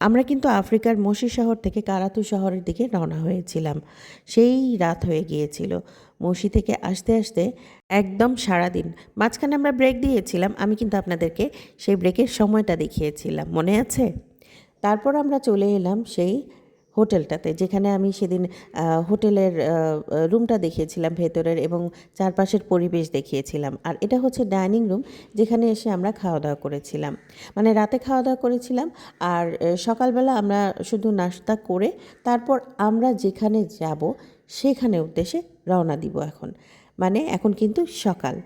আমরা কিন্তু আফ্রিকার মসি শহর থেকে কারাতু শহরের দিকে রওনা হয়েছিলাম। সেই রাত হয়ে গিয়েছিল। মসি থেকে আসতে আসতে একদম সারাদিন, মাঝখানে আমরা ব্রেক দিয়েছিলাম, আমি কিন্তু আপনাদেরকে সেই ব্রেকের সময়টা দেখিয়েছিলাম। মনে আছে? তারপর আমরা চলে এলাম সেই হোটেলটাতে, যেখানে আমি সেদিন হোটেলের রুমটা দেখিয়েছিলাম ভেতরের এবং চারপাশের পরিবেশ দেখিয়েছিলাম। আর এটা হচ্ছে ডাইনিং রুম, যেখানে এসে আমরা খাওয়া দাওয়া করেছিলাম। মানে রাতে খাওয়া দাওয়া করেছিলাম আর সকালবেলা আমরা শুধু নাস্তা করে তারপর আমরা যেখানে যাব, সেখানে উদ্দেশ্যে রওনা দিব এখন। মানে এখন কিন্তু সকাল।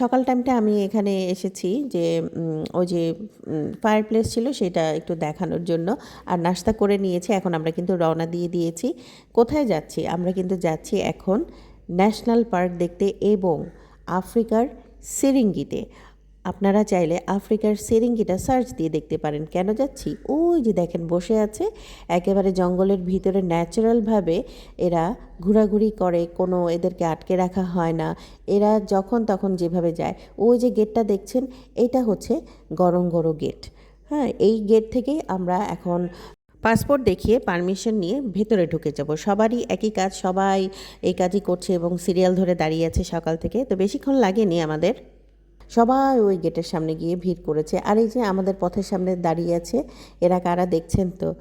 সকাল টাইমটা আমি এখানে এসেছি যে ওই যে ফায়ার প্লেস ছিল সেটা একটু দেখানোর জন্য। আর নাস্তা করে নিয়েছি, এখন আমরা কিন্তু রওনা দিয়ে দিয়েছি। কোথায় যাচ্ছি? আমরা কিন্তু যাচ্ছি এখন ন্যাশনাল পার্ক দেখতে এবং আফ্রিকার সিরিঙ্গিতে আপনারা চাইলে আফ্রিকার সেরিঙ্গিটা সার্চ দিয়ে দেখতে পারেন। কেন যাচ্ছি? ওই যে দেখেন, বসে আছে। একেবারে জঙ্গলের ভিতরে ন্যাচারালভাবে এরা ঘোরাঘুরি করে, কোনো এদেরকে আটকে রাখা হয় না। এরা যখন তখন যেভাবে যায়। ওই যে গেটটা দেখছেন, এটা হচ্ছে গরঙ্গরো গেট হ্যাঁ এই গেট থেকেই আমরা এখন পাসপোর্ট দেখিয়ে পারমিশন নিয়ে ভেতরে ঢুকে যাব। সবারই একই কাজ, সবাই এই কাজই করছে এবং সিরিয়াল ধরে দাঁড়িয়ে আছে সকাল থেকে। তো বেশিক্ষণ লাগেনি আমাদের। সবাই ওই গেটের সামনে গিয়ে ভিড় করেছে। আর এই যে আমাদের পথের সামনে দাঁড়িয়ে আছে, এরা কারা দেখছেন তো?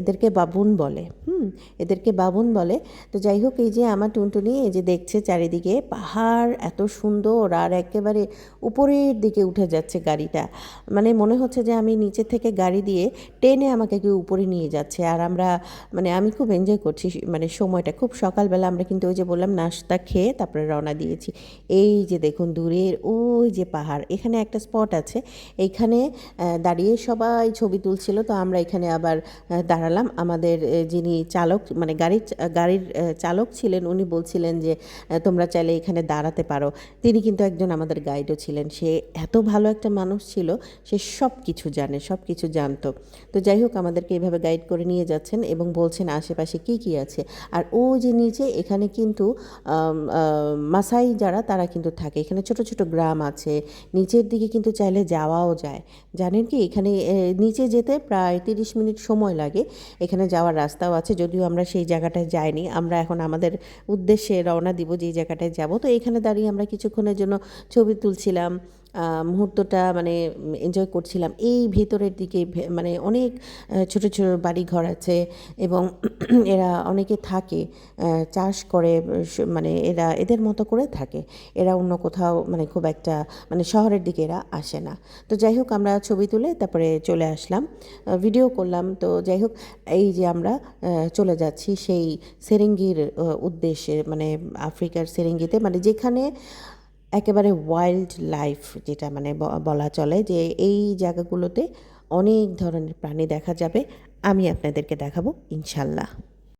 এদেরকে বাবুন বলে। হুম, এদেরকে বাবুন বলে। তো যাই হোক, এই যে আমার টুনটুনি, এই যে দেখছে চারিদিকে পাহাড়, এত সুন্দর আর একেবারে উপরের দিকে উঠে যাচ্ছে গাড়িটা। মানে মনে হচ্ছে যে আমি নিচে থেকে গাড়ি দিয়ে টেনে আমাকে কেউ উপরে নিয়ে যাচ্ছে। আর আমরা মানে আমি খুব এনজয় করছি মানে সময়টা। খুব সকালবেলা আমরা কিন্তু ওই যে বললাম, নাস্তা খেয়ে তারপরে রওনা দিয়েছি। এই যে দেখুন, দূরের ওই যে পাহাড়, এখানে একটা স্পট আছে। এইখানে দাঁড়িয়ে সবাই ছবি তুলছিল, তো আমরা এখানে আবার দাঁড়ালাম। আমাদের যিনি চালক মানে গাড়ির গাড়ির চালক ছিলেন, উনি বলছিলেন যে তোমরা চাইলে এখানে দাঁড়াতে পারো। তিনি কিন্তু একজন আমাদের গাইডও ছিলেন। সে এত ভালো একটা মানুষ ছিল, সে সব কিছু জানে সব কিছু জানতো। তো যাই হোক, আমাদেরকে এভাবে গাইড করে নিয়ে যাচ্ছেন এবং বলছেন, আশেপাশে কি কি আছে? আর ও যে নিচে, এখানে কিন্তু মাসাই যারা, তারা কিন্তু থাকে। এখানে ছোট ছোট গ্রাম আছে নিচের দিকে কিন্তু চাইলে যাওয়াও যায়। জানেন কি? এখানে নিচে যেতে প্রায় তিরিশ মিনিট সময় লাগে। এখানে যাওয়ার রাস্তাও আছে। যদিও আমরা সেই জায়গাটায় যাইনি, আমরা এখন আমাদের উদ্দেশ্যে রওনা দিব যে জায়গাটায় যাব। তো এখানে দাঁড়িয়ে আমরা কিছুক্ষণের জন্য ছবি তুলছিলাম। মুহূর্তটা মানে এনজয় করছিলাম। এই ভেতরের দিকে মানে অনেক ছোট ছোট বাড়ি ঘর আছে এবং এরা অনেকে থাকে চাষ করে মানে এরা এদের মতো করে থাকে। এরা অন্য কোথাও মানে খুব একটা মানে শহরের দিকে এরা আসে না। তো যাই হোক, আমরা ছবি তুলে তারপরে চলে আসলাম। ভিডিও করলাম। তো যাই হোক, এই যে আমরা চলে যাচ্ছি সেই সেরেঙ্গির উদ্দেশ্যে মানে আফ্রিকার সেরেঙ্গিতে। মানে যেখানে একেবারে ওয়াইল্ড লাইফ যেটা মানে বলা চলে যে এই জায়গাগুলোতে অনেক ধরনের প্রাণী দেখা যাবে। আমি আপনাদেরকে দেখাবো, ইনশাল্লাহ।